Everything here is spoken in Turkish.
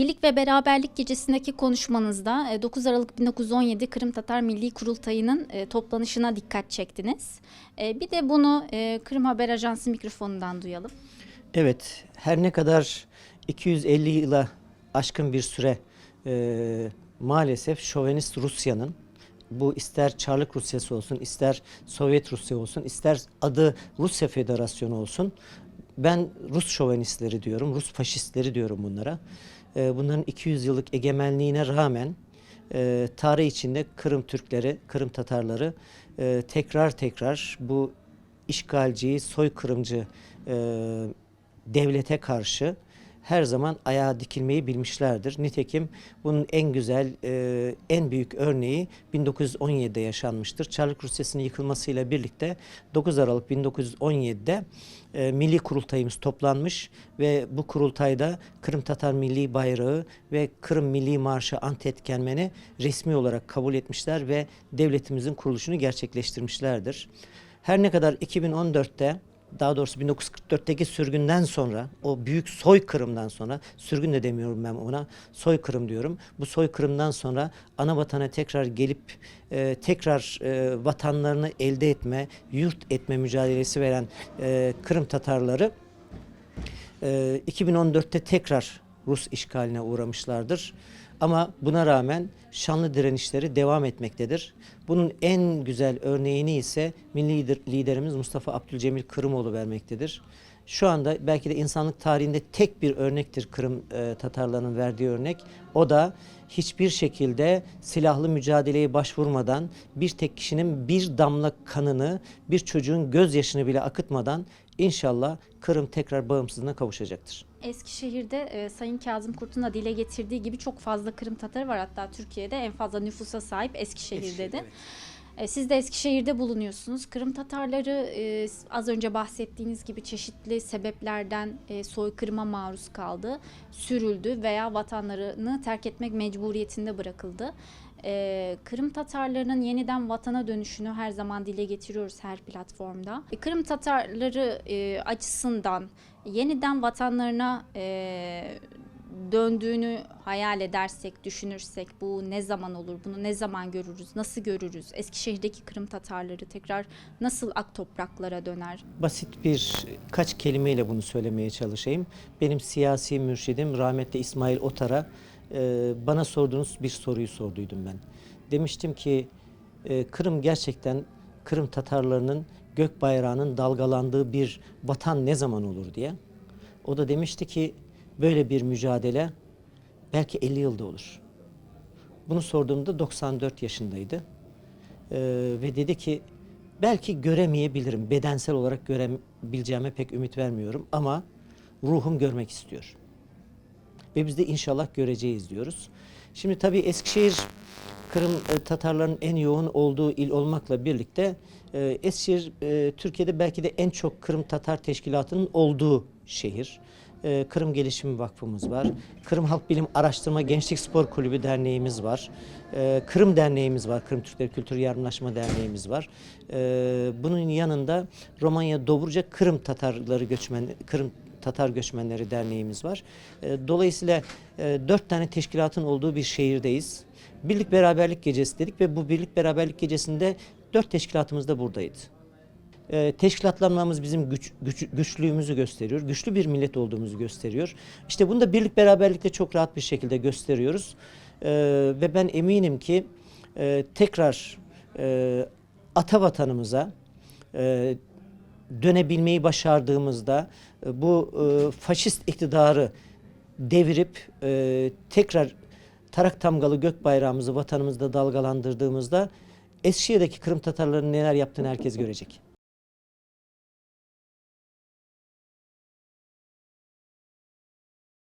Birlik ve Beraberlik Gecesi'ndeki konuşmanızda e, 9 Aralık 1917 Kırım Tatar Milli Kurultayı'nın e, toplanışına dikkat çektiniz. E, Bir de bunu e, Kırım Haber Ajansı mikrofonundan duyalım. Evet, her ne kadar 250 yıla aşkın bir süre e, maalesef şovenist Rusya'nın bu ister Çarlık Rusyası olsun, ister Sovyet Rusya olsun, ister adı Rusya Federasyonu olsun. Ben Rus şovenistleri diyorum, Rus faşistleri diyorum bunlara. E, bunların 200 yıllık egemenliğine rağmen e, tarih içinde Kırım Türkleri, Kırım Tatarları e, tekrar tekrar bu işgalci, soykırımcı e, devlete karşı her zaman ayağa dikilmeyi bilmişlerdir. Nitekim bunun en güzel, e, en büyük örneği 1917'de yaşanmıştır. Çarlık Rusyası'nın yıkılmasıyla birlikte 9 Aralık 1917'de e, Milli Kurultayımız toplanmış ve bu kurultayda Kırım Tatar Milli Bayrağı ve Kırım Milli Marşı Antetkenmeni resmi olarak kabul etmişler ve devletimizin kuruluşunu gerçekleştirmişlerdir. Her ne kadar 2014'te daha doğrusu 1944'teki sürgünden sonra o büyük soykırımdan sonra sürgün de demiyorum ben ona soykırım diyorum. Bu soykırımdan sonra ana vatana tekrar gelip e, tekrar e, vatanlarını elde etme, yurt etme mücadelesi veren e, Kırım Tatarları e, 2014'te tekrar Rus işgaline uğramışlardır. Ama buna rağmen şanlı direnişleri devam etmektedir. Bunun en güzel örneğini ise milli lider- liderimiz Mustafa Abdülcemil Kırımoğlu vermektedir. Şu anda belki de insanlık tarihinde tek bir örnektir Kırım e, Tatarlarının verdiği örnek. O da hiçbir şekilde silahlı mücadeleye başvurmadan bir tek kişinin bir damla kanını, bir çocuğun gözyaşını bile akıtmadan inşallah Kırım tekrar bağımsızlığına kavuşacaktır. Eskişehir'de e, Sayın Kazım Kurt'un da dile getirdiği gibi çok fazla Kırım Tatarı var. Hatta Türkiye'de en fazla nüfusa sahip Eskişehir'dedir. E, Siz de Eskişehir'de bulunuyorsunuz. Kırım Tatarları e, az önce bahsettiğiniz gibi çeşitli sebeplerden e, soykırıma maruz kaldı, sürüldü veya vatanlarını terk etmek mecburiyetinde bırakıldı. E, Kırım Tatarlarının yeniden vatana dönüşünü her zaman dile getiriyoruz her platformda. E, Kırım Tatarları e, açısından yeniden vatanlarına e, döndüğünü hayal edersek, düşünürsek bu ne zaman olur, bunu ne zaman görürüz, nasıl görürüz? Eskişehir'deki Kırım Tatarları tekrar nasıl ak topraklara döner? Basit bir kaç kelimeyle bunu söylemeye çalışayım. Benim siyasi mürşidim rahmetli İsmail Otar'a bana sorduğunuz bir soruyu sorduydum ben. Demiştim ki Kırım gerçekten Kırım Tatarlarının gök bayrağının dalgalandığı bir vatan ne zaman olur diye. O da demişti ki böyle bir mücadele belki 50 yılda olur. Bunu sorduğumda 94 yaşındaydı. Ee, ve dedi ki belki göremeyebilirim. Bedensel olarak görebileceğime pek ümit vermiyorum ama ruhum görmek istiyor. Ve biz de inşallah göreceğiz diyoruz. Şimdi tabii Eskişehir Kırım e, Tatarların en yoğun olduğu il olmakla birlikte e, Eskişehir e, Türkiye'de belki de en çok Kırım Tatar Teşkilatı'nın olduğu şehir. E, Kırım Gelişim Vakfımız var. Kırım Halk Bilim Araştırma Gençlik Spor Kulübü Derneğimiz var. E, Kırım Derneğimiz var. Kırım Türkleri Kültür Yardımlaşma Derneğimiz var. E, bunun yanında Romanya Dobruca Kırım Tatarları göçmen Kırım Tatar Göçmenleri Derneğimiz var. Dolayısıyla e, dört tane teşkilatın olduğu bir şehirdeyiz. Birlik Beraberlik Gecesi dedik ve bu Birlik Beraberlik Gecesi'nde dört teşkilatımız da buradaydı. E, teşkilatlanmamız bizim güç, güç- güçlüğümüzü gösteriyor. Güçlü bir millet olduğumuzu gösteriyor. İşte bunu da birlik beraberlikte çok rahat bir şekilde gösteriyoruz. E, ve ben eminim ki e, tekrar e, ata vatanımıza e, dönebilmeyi başardığımızda e, bu e, faşist iktidarı devirip e, tekrar tarak tamgalı gök bayrağımızı vatanımızda dalgalandırdığımızda Eskişehir'deki Kırım Tatarlarının neler yaptığını herkes görecek.